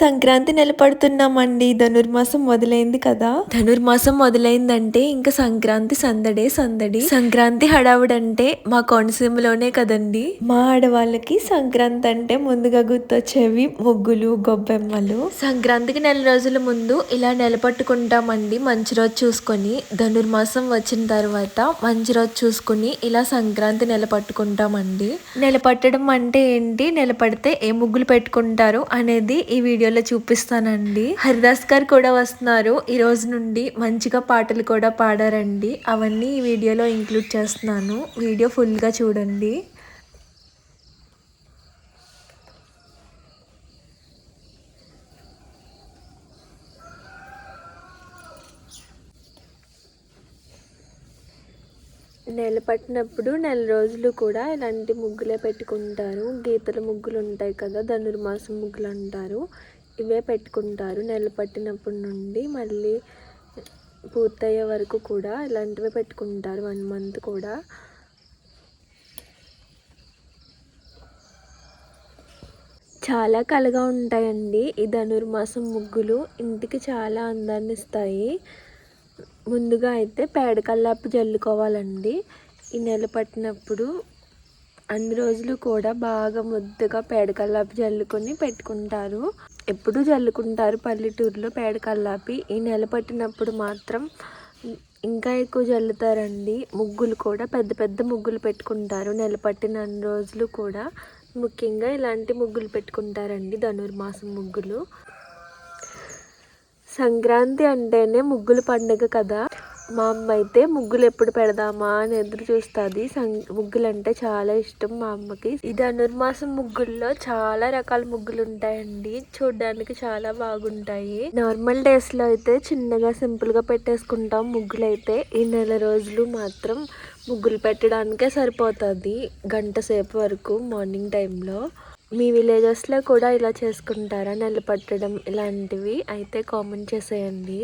సంక్రాంతి నిలబడుతున్నామండి. ధనుర్మాసం మొదలైంది కదా. ధనుర్మాసం మొదలైందంటే ఇంకా సంక్రాంతి సందడే సందడి. సంక్రాంతి హడావుడంటే మా కోనసీమలోనే కదండి. మా ఆడవాళ్ళకి సంక్రాంతి అంటే ముందుగా గుర్తొచ్చేవి ముగ్గులు గొబ్బెమ్మలు. సంక్రాంతికి నెల రోజుల ముందు ఇలా నిలబట్టుకుంటామండి. మంచి రోజు చూసుకొని ధనుర్మాసం వచ్చిన తర్వాత మంచి రోజు చూసుకుని ఇలా సంక్రాంతి నిలబట్టుకుంటామండి. నిలబట్టడం అంటే ఏంటి? నిలబడితే ఏ ముగ్గులు పెట్టుకుంటారు అనేది ఈ వీడియోలో చూపిస్తానండి. హరిదాస్ గారు కూడా వస్తున్నారు. ఈ రోజు నుండి మంచిగా పాటలు కూడా పాడారండి. అవన్నీ ఈ వీడియోలో ఇంక్లూడ్ చేస్తున్నాను. వీడియో ఫుల్గా చూడండి. నెల పట్టినప్పుడు నెల రోజులు కూడా ఇలాంటి ముగ్గులే పెట్టుకుంటారు. గీతల ముగ్గులు ఉంటాయి కదా ధనుర్మాసం ముగ్గులు అంటారు. ఇవే పెట్టుకుంటారు నెల పట్టినప్పటి నుండి మళ్ళీ పూర్తయ్యే వరకు కూడా ఇలాంటివే పెట్టుకుంటారు వన్ మంత్ కూడా. చాలా కలగా ఉంటాయండి ఈ ధనుర్మాసం ముగ్గులు. ఇంటికి చాలా అందాన్ని ఇస్తాయి. ముందుగా అయితే పేడ కల్లాపు జల్లుకోవాలండి. ఈ నెల పట్టినప్పుడు అన్ని రోజులు కూడా బాగా ముద్దగా పేడకల్లాపి జల్లుకొని పెట్టుకుంటారు. ఎప్పుడూ జల్లుకుంటారు పల్లెటూరులో పేడ కల్లాపి ఈ నెల పట్టినప్పుడు మాత్రం ఇంకా ఎక్కువ జల్లుతారండి. ముగ్గులు కూడా పెద్ద పెద్ద ముగ్గులు పెట్టుకుంటారు. నెల పట్టిన రోజులు కూడా ముఖ్యంగా ఇలాంటి ముగ్గులు పెట్టుకుంటారండి ధనుర్మాసం ముగ్గులు. సంక్రాంతి అంటేనే ముగ్గుల పండుగ కదా. మా అమ్మ అయితే ముగ్గులు ఎప్పుడు పెడదామా అని ఎదురు చూస్తుంది. సం ముగ్గులు అంటే చాలా ఇష్టం మా అమ్మకి. ఈ ధనుర్మాసం ముగ్గుల్లో చాలా రకాల ముగ్గులు ఉంటాయండి చూడడానికి చాలా బాగుంటాయి. నార్మల్ డేస్లో అయితే చిన్నగా సింపుల్గా పెట్టేసుకుంటాం ముగ్గులు అయితే ఈ నెల రోజులు మాత్రం ముగ్గులు పెట్టడానికే సరిపోతుంది గంట సేపు వరకు మార్నింగ్ టైంలో. మీ విలేజెస్లో కూడా ఇలా చేసుకుంటారా? నెల పట్టడం ఇలాంటివి అయితే కామెంట్ చేసేయండి.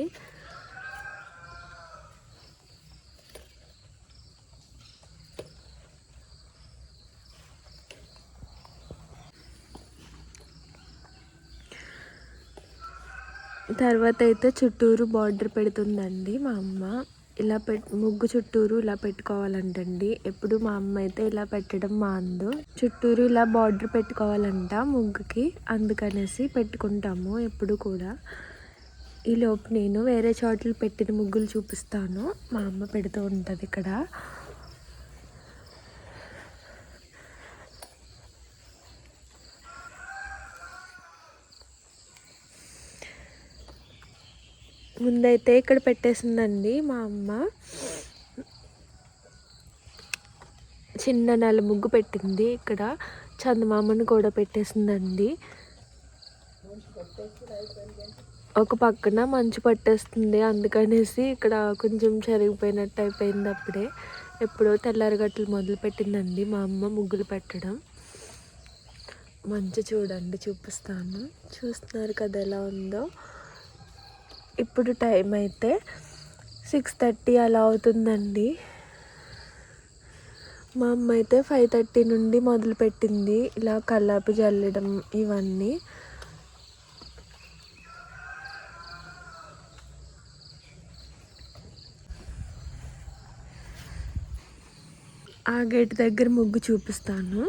తర్వాత అయితే చుట్టూరు బార్డర్ పెడుతుందండి మా అమ్మ. ఇలా పెట్ ముగ్గు చుట్టూరు ఇలా పెట్టుకోవాలంటండి. ఎప్పుడు మా అమ్మ అయితే ఇలా పెట్టడం మా అందు చుట్టూరు ఇలా బార్డర్ పెట్టుకోవాలంట ముగ్గుకి. అందుకనేసి పెట్టుకుంటాము ఎప్పుడు కూడా. ఈ లోపు నేను వేరే చోట్ల పెట్టిన ముగ్గులు చూపిస్తాను. మా అమ్మ పెడుతూ ఉంటుంది ఇక్కడ. ముందైతే ఇక్కడ పెట్టేసిందండి మా అమ్మ. చిన్న నెల ముగ్గు పెట్టింది ఇక్కడ. చందమామను కూడా పెట్టేసిందండి. ఒక పక్కన మంచు పట్టేస్తుంది అందుకనేసి ఇక్కడ కొంచెం చెరిగిపోయినట్టు అయిపోయింది అప్పుడే. ఎప్పుడో తెల్లారగట్టలు మొదలు పెట్టిందండి మా అమ్మ ముగ్గులు పెట్టడం. మంచు చూడండి చూపిస్తాను. చూస్తున్నారు కదా ఎలా ఉందో. ఇప్పుడు టైం అయితే సిక్స్ థర్టీ అలా అవుతుందండి. మా అమ్మ అయితే ఫైవ్ థర్టీ నుండి మొదలుపెట్టింది ఇలా కల్లాపు జల్లడం ఇవన్నీ. ఆ గేట్ దగ్గర ముగ్గు చూపిస్తాను.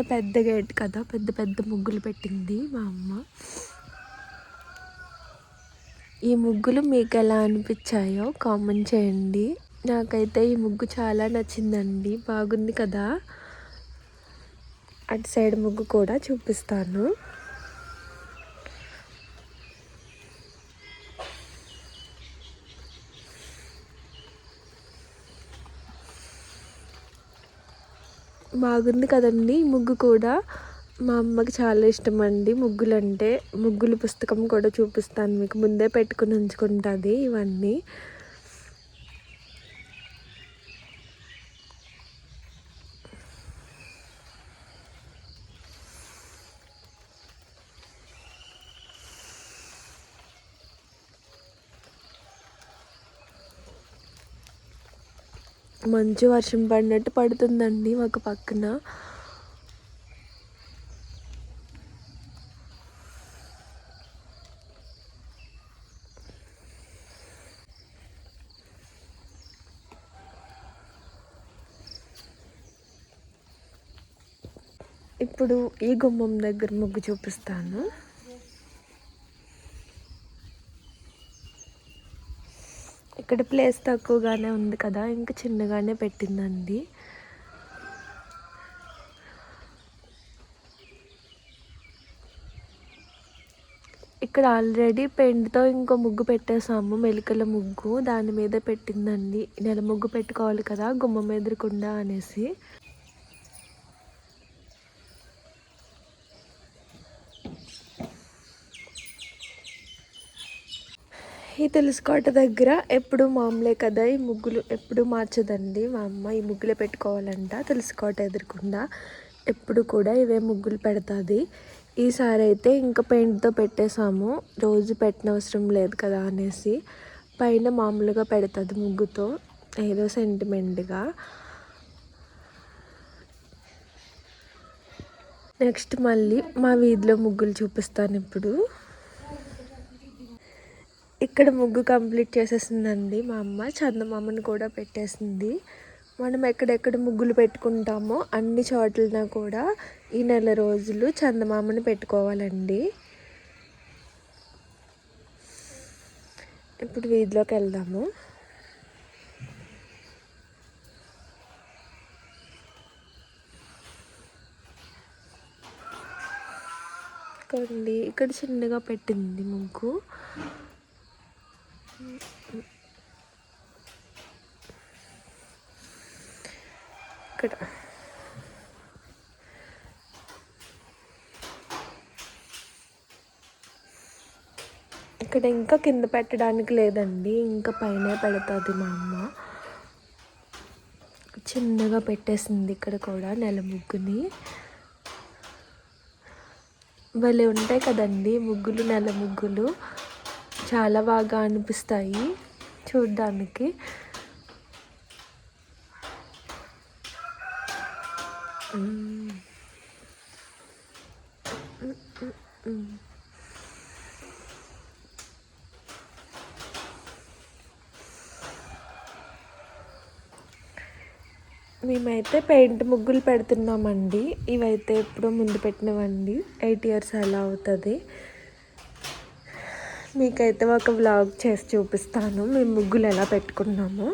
ఇక్కడ పెద్ద గేట్ కదా పెద్ద పెద్ద ముగ్గులు పెట్టింది మా అమ్మ. ఈ ముగ్గులు మీకు ఎలా అనిపించాయో కామెంట్ చేయండి. నాకైతే ఈ ముగ్గు చాలా నచ్చిందండి. బాగుంది కదా? అటు సైడ్ ముగ్గు కూడా చూపిస్తాను. బాగుంది కదండి ముగ్గు కూడా. మా అమ్మకి చాలా ఇష్టం అండి ముగ్గులు అంటే ముగ్గులు పుస్తకం కూడా చూపిస్తాను మీకు. ముందే పెట్టుకుని ఉంచుకుంటుంది ఇవన్నీ. మంచు వర్షం పడినట్టు పడుతుందండి ఒక పక్కన. ఇప్పుడు ఈ గుమ్మం దగ్గర ముగ్గు చూపిస్తాను. ఇక్కడ ప్లేస్ తక్కువగానే ఉంది కదా ఇంకా చిన్నగానే పెట్టిందండి. ఇక్కడ ఆల్రెడీ పెయింట్తో ఇంకో ముగ్గు పెట్టేసాము మెలికల ముగ్గు. దాని మీద పెట్టిందండి. నెల ముగ్గు పెట్టుకోవాలి కదా గుమ్మం ఎదురుకుండా అనేసి. ఈ తులసికోట దగ్గర ఎప్పుడు మామూలే కదా ఈ ముగ్గులు ఎప్పుడు మార్చదండి? మా అమ్మ ఈ ముగ్గులే పెట్టుకోవాలంట తులసికోట ఎదురకుండా. ఎప్పుడు కూడా ఇవే ముగ్గులు పెడుతుంది. ఈసారి అయితే ఇంకా పెయింట్తో పెట్టేసాము రోజు పెట్టనవసరం లేదు కదా అనేసి పైన మామూలుగా పెడుతుంది ముగ్గుతో ఏదో సెంటిమెంట్గా నెక్స్ట్ మళ్ళీ మా వీధిలో ముగ్గులు చూపిస్తాను ఇప్పుడు. ఇక్కడ ముగ్గు కంప్లీట్ చేసేసిందండి మా అమ్మ. చందమామని కూడా పెట్టేసింది. మనం ఎక్కడెక్కడ ముగ్గులు పెట్టుకుంటామో అన్ని చోట్లన కూడా ఈ నెల రోజులు చందమామని పెట్టుకోవాలండి. ఇప్పుడు వీధిలోకి వెళ్దాము. ఇక్కడ చిన్నగా పెట్టింది ముగ్గు. ఇక్కడ. ఇక్కడ ఇంకా కింద పెట్టడానికి లేదండి. ఇంకా పైన పెడుతుంది మా అమ్మ. చిన్నగా పెట్టేసింది ఇక్కడ కూడా నెల ముగ్గుని. భలే ఉంటాయి కదండి ముగ్గులు నెల ముగ్గులు. చాలా బాగా అనిపిస్తాయి. చూడ్డానికి. మేమైతే పెయింట్ ముగ్గులు పెడుతున్నామండి. ఇవైతే ఎప్పుడో ముందు పెట్టినవండి. ఎయిట్ ఇయర్స్ అలా అవుతుంది. మీకైతే ఒక వ్లాగ్ చేసి చూపిస్తాను. మేము ముగ్గులు ఎలా పెట్టుకున్నాము.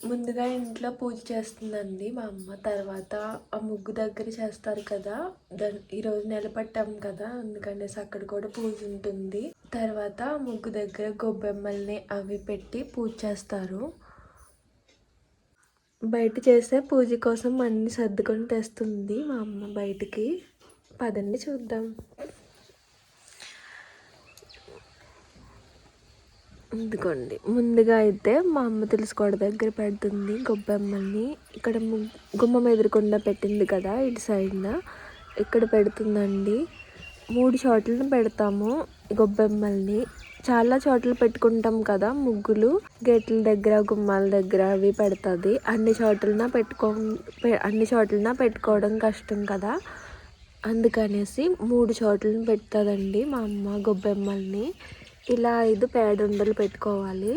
ముందుగా ఇంట్లో పూజ చేస్తుందండి మా అమ్మ. తర్వాత ఆ ముగ్గు దగ్గర చేస్తారు కదా. దాని ఈరోజు నిలబట్టాం కదా అందుకనేసి అక్కడ కూడా పూజ ఉంటుంది. తర్వాత ముగ్గు దగ్గర గొబ్బెమ్మల్ని అవి పెట్టి పూజ చేస్తారు. బయట చేసే పూజ కోసం అన్ని సర్దుకొని తెస్తుంది మా అమ్మ బయటికి. పదండి చూద్దాం. అందుకోండి ముందుగా అయితే మా అమ్మ తెలుసుకోవడం దగ్గర పెడుతుంది గొబ్బెమ్మల్ని. ఇక్కడ గుమ్మం ఎదురుకుండా పెట్టింది కదా ఇటు సైడ్న. ఇక్కడ పెడుతుందండి. మూడు చోట్లను పెడతాము గొబ్బెమ్మల్ని. చాలా చోట్ల పెట్టుకుంటాం కదా ముగ్గులు. గేట్ల దగ్గర గుమ్మాల దగ్గర అవి పెడుతుంది. అన్ని చోట్లన పెట్టుకో అన్ని చోట్లన పెట్టుకోవడం కష్టం కదా. అందుకనేసి మూడు చోట్లను పెడుతుందండి మా అమ్మ గొబ్బెమ్మల్ని. ఇలా ఐదు పేడుండలు పెట్టుకోవాలి.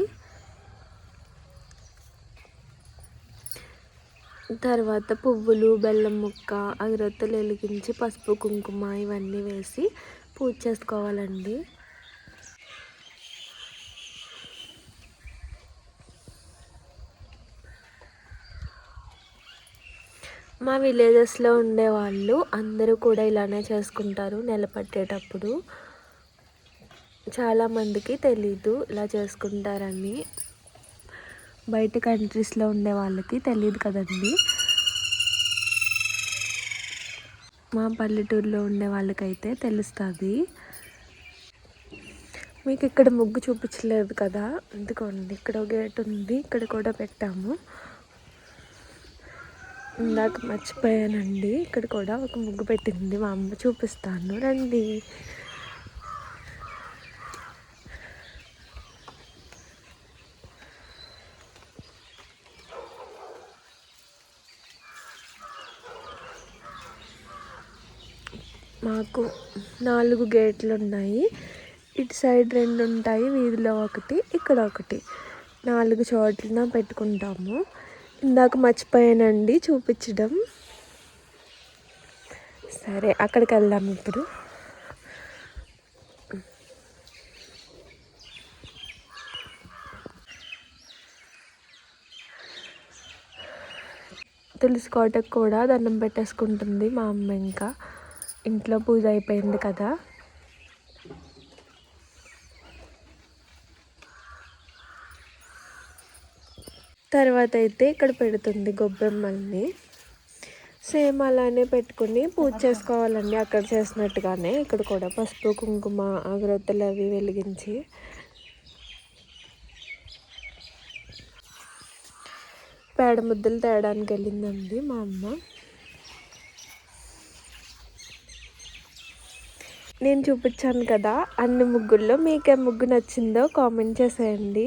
తర్వాత పువ్వులు బెల్లం ముక్క అగరొత్తులు వెలిగించి పసుపు కుంకుమ ఇవన్నీ వేసి పూజ చేసుకోవాలండి. మా విలేజెస్లో ఉండేవాళ్ళు అందరూ కూడా ఇలానే చేసుకుంటారు నిలబట్టేటప్పుడు చాలామందికి తెలీదు ఇలా చేసుకుంటారని. బయట కంట్రీస్లో ఉండే వాళ్ళకి తెలియదు కదండి. మా పల్లెటూరులో ఉండే వాళ్ళకైతే తెలుస్తుంది. మీకు ఇక్కడ ముగ్గు చూపించలేదు కదా ఎందుకోండి ఇక్కడ గేట్ ఉంది ఇక్కడ కూడా పెట్టాము. ఇందాక మర్చిపోయానండి ఇక్కడ కూడా ఒక ముగ్గు పెట్టింది మా అమ్మ చూపిస్తాను. రండి మాకు నాలుగు గేట్లు ఉన్నాయి ఇటు సైడ్ రెండు ఉంటాయి వీధిలో ఒకటి ఇక్కడ ఒకటి. నాలుగు చోట్ల పెట్టుకుంటాము. ఇందాక మర్చిపోయానండి చూపించడం. సరే అక్కడికి వెళ్దాం ఇప్పుడు. తులసి కోటకు కూడా దండం పెట్టేసుకుంటుంది మా అమ్మ ఇంకా. ఇంట్లో పూజ అయిపోయింది కదా. తర్వాత అయితే ఇక్కడ పెడుతుంది గొబ్బెమ్మల్ని సేమ్ అలానే పెట్టుకుని పూజ చేసుకోవాలండి. అక్కడ చేసినట్టుగానే ఇక్కడ కూడా పసుపు కుంకుమ అగరొత్తులు అవి వెలిగించి. పేడ ముద్దలు తేయడానికి వెళ్ళిందండి మా అమ్మ. నేను చూపించాను కదా అన్ని ముగ్గుల్లో మీకు ఏ ముగ్గు నచ్చిందో కామెంట్ చేసేయండి.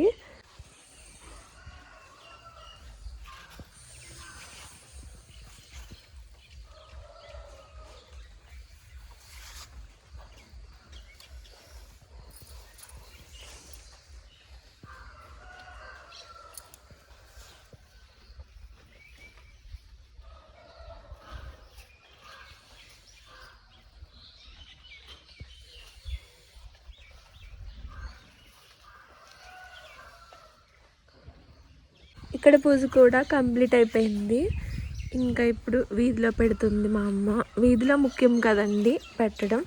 ఇక్కడ పూజ కూడా కంప్లీట్ అయిపోయింది. ఇంకా ఇప్పుడు వీధిలో పెడుతుంది మా అమ్మ. వీధిలో ముఖ్యం కదండి పెట్టడం.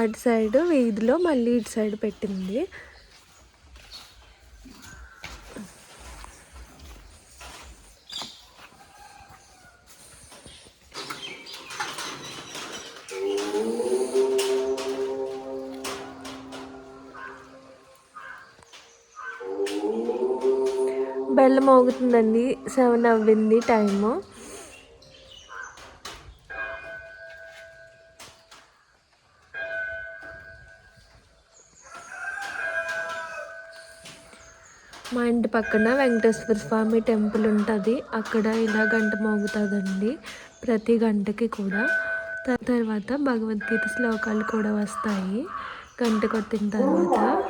అటు సైడ్ వీధిలో మళ్ళీ ఇటు సైడ్ పెట్టింది. బెల్ల మోగుతుందండి. Seven అవ్వింది time. మా ఇంటి పక్కన వెంకటేశ్వర స్వామి టెంపుల్ ఉంటుంది. అక్కడ ఇలా గంట మోగుతుందండి. ప్రతి గంటకి కూడా. తర్వాత భగవద్గీత శ్లోకాలు కూడా వస్తాయి. గంట కొట్టిన తర్వాత.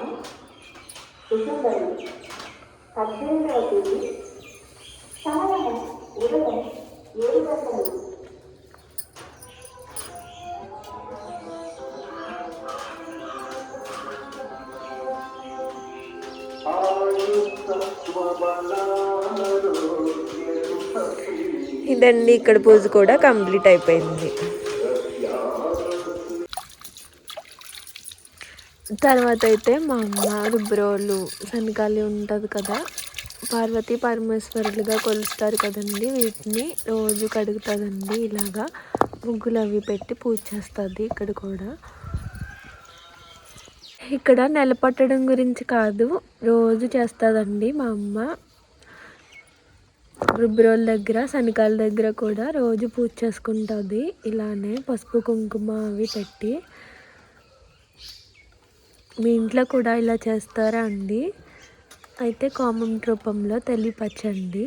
ఇదండి ఇక్కడ పూజ కూడా కంప్లీట్ అయిపోయింది. తర్వాత అయితే మా అమ్మ రుబ్రోలు శనకాలి ఉంటుంది కదా పార్వతి పరమేశ్వరులుగా కొలుస్తారు కదండి. వీటిని రోజు కడుగుతుందండి. ఇలాగా ముగ్గులు అవి పెట్టి పూజ చేస్తుంది ఇక్కడ కూడా. ఇక్కడ నెలపట్టడం గురించి కాదు రోజు చేస్తుందండి మా అమ్మ. రుబ్రోల దగ్గర శనకాల దగ్గర కూడా రోజు పూజ చేసుకుంటుంది. ఇలానే పసుపు కుంకుమ అవి పెట్టి మీ ఇంట్లో కూడా ఇలా చేస్తారా అండి? అయితే కామెంట్ రూపంలో తెలియపరచండి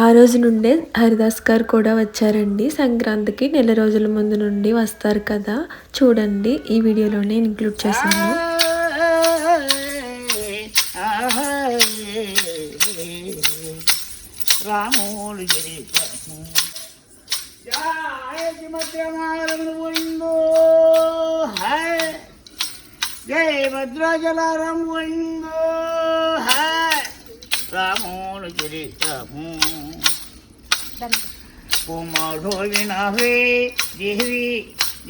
ఆ రోజు నుండే హరిదాస్ గారు కూడా వచ్చారండి. సంక్రాంతికి నెల రోజుల ముందు నుండి వస్తారు కదా. చూడండి ఈ వీడియోలోనే ఇంక్లూడ్ చేశాను. రాములు జయ మధ్యమారములు పోయిందో ராமோனுச்சரித்தமோ குமாரோ வினாவே தேவி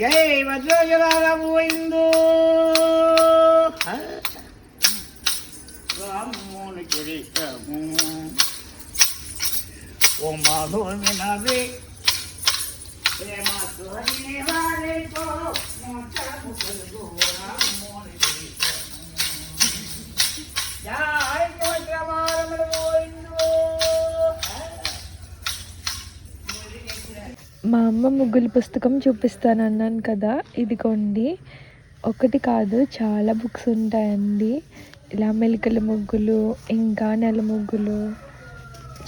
ஜெய் வஜ்ரஜராமோந்து ராமோனுச்சரித்தமோ குமாரோ வினாவே பிரேமாசுவரினே வாரே போ மோட்டா முகல் கோரா மோனுச்சரித்தமோ யா మా అమ్మ ముగ్గుల పుస్తకం చూపిస్తాను అన్నాను కదా ఇదిగోండి. ఒకటి కాదు చాలా బుక్స్ ఉంటాయండి. ఇలా మెలికల ముగ్గులు ఇంకా నెల ముగ్గులు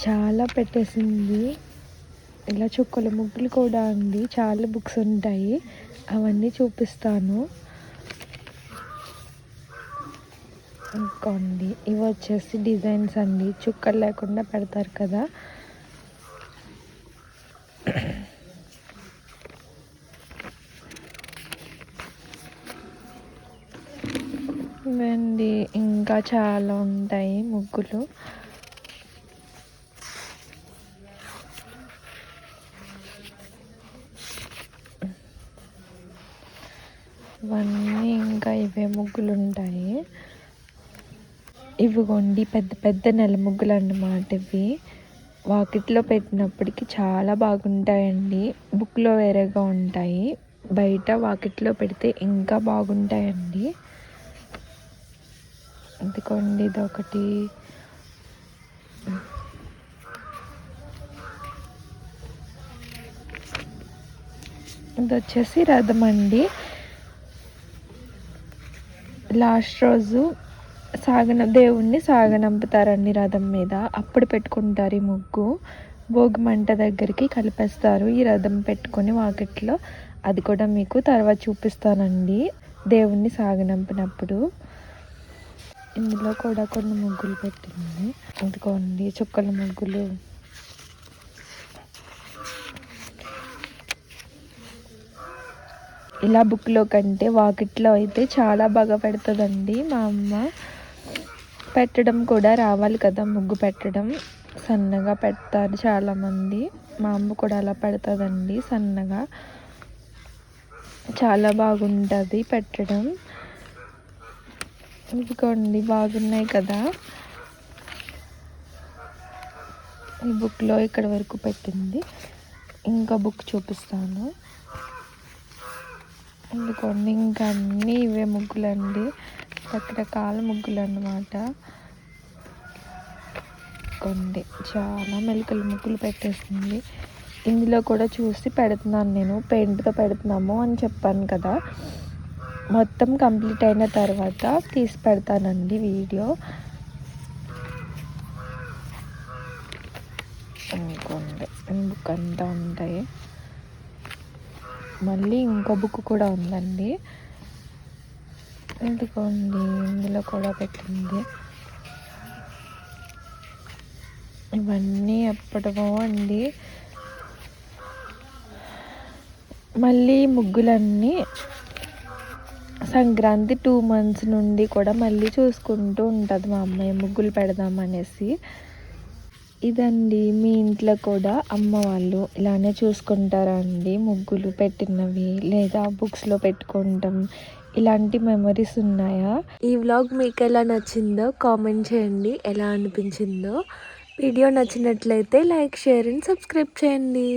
చాలా పెట్టేసింది. ఇలా చుక్కల ముగ్గులు కూడా అండి చాలా బుక్స్ ఉంటాయి. అవన్నీ చూపిస్తాను. ఇంకోండి ఇవి వచ్చేసి డిజైన్స్ అండి. చుక్కలు లేకుండా పెడతారు కదా. ఇవండి ఇంకా చాలా ఉంటాయి ముగ్గులు. ఇవన్నీ ఇంకా ఇవే ముగ్గులు ఉంటాయి ఇవిగోండి పెద్ద పెద్ద నెల ముగ్గులు అన్నమాట ఇవి. వాకిట్లో పెట్టినప్పటికీ చాలా బాగుంటాయండి. బుక్లో వేరేగా ఉంటాయి. బయట వాకిట్లో పెడితే ఇంకా బాగుంటాయండి. ఇదిగోండి ఇదొకటి. ఇది వచ్చేసి రథం అండి లాస్ట్ రోజు సాగన దేవుణ్ణి సాగనంపుతారండి రథం మీద. అప్పుడు పెట్టుకుంటారు ఈ ముగ్గు. భోగి మంట దగ్గరికి కలిపేస్తారు ఈ రథం పెట్టుకొని వాకిట్లో. అది కూడా మీకు తర్వాత చూపిస్తానండి. దేవుణ్ణి సాగనంపినప్పుడు. ఇందులో కూడా కొన్ని ముగ్గులు పెట్టింది. అందుకోండి చుక్కల ముగ్గులు. ఇలా బుక్లో కంటే వాకిట్లో అయితే చాలా బాగా పెడుతుందండి మా అమ్మ. పెట్టడం కూడా రావాలి కదా ముగ్గు పెట్టడం. సన్నగా పెడతారు చాలామంది. మా అమ్మ కూడా అలా పెడతాదండి సన్నగా. చాలా బాగుంటుంది పెట్టడం. ఇదిగోండి బాగున్నాయి కదా. ఈ బుక్లో ఇక్కడ వరకు పెట్టింది. ఇంకా బుక్ చూపిస్తాను. ఎందుకోండి ఇంకా అన్నీ ఇవే ముగ్గులండి. రకరకాల ముగ్గులు అన్నమాట కొండి చాలా మెలికల ముగ్గులు పెట్టేసింది. ఇందులో కూడా చూసి పెడుతున్నాను నేను పెయింట్తో పెడుతున్నాము అని చెప్పాను కదా. మొత్తం కంప్లీట్ అయిన తర్వాత తీసి పెడతానండి వీడియో. ఇంకోండి బుక్ అంతా ఉంటాయి. మళ్ళీ ఇంకో బుక్ కూడా ఉందండి. ఇదిగోండి ఇందులో కూడా పెట్టింది. ఇవన్నీ ఎప్పటివో అండి. మళ్ళీ ముగ్గులన్నీ సంక్రాంతి టూ మంత్స్ నుండి కూడా మళ్ళీ చూసుకుంటూ ఉంటుంది మా అమ్మాయి. ముగ్గులు పెడదామనేసి ఇదండి మీ ఇంట్లో కూడా అమ్మ వాళ్ళు ఇలానే చూసుకుంటారా అండి? ముగ్గులు పెట్టినవి లేదా బుక్స్లో పెట్టుకుంటాం ఇలాంటి మెమరీస్ ఉన్నాయా? ఈ వ్లాగ్ మీకు ఎలా నచ్చిందో కామెంట్ చేయండి. ఎలా అనిపించిందో వీడియో నచ్చినట్లయితే లైక్ షేర్ అండ్ సబ్స్క్రైబ్ చేయండి.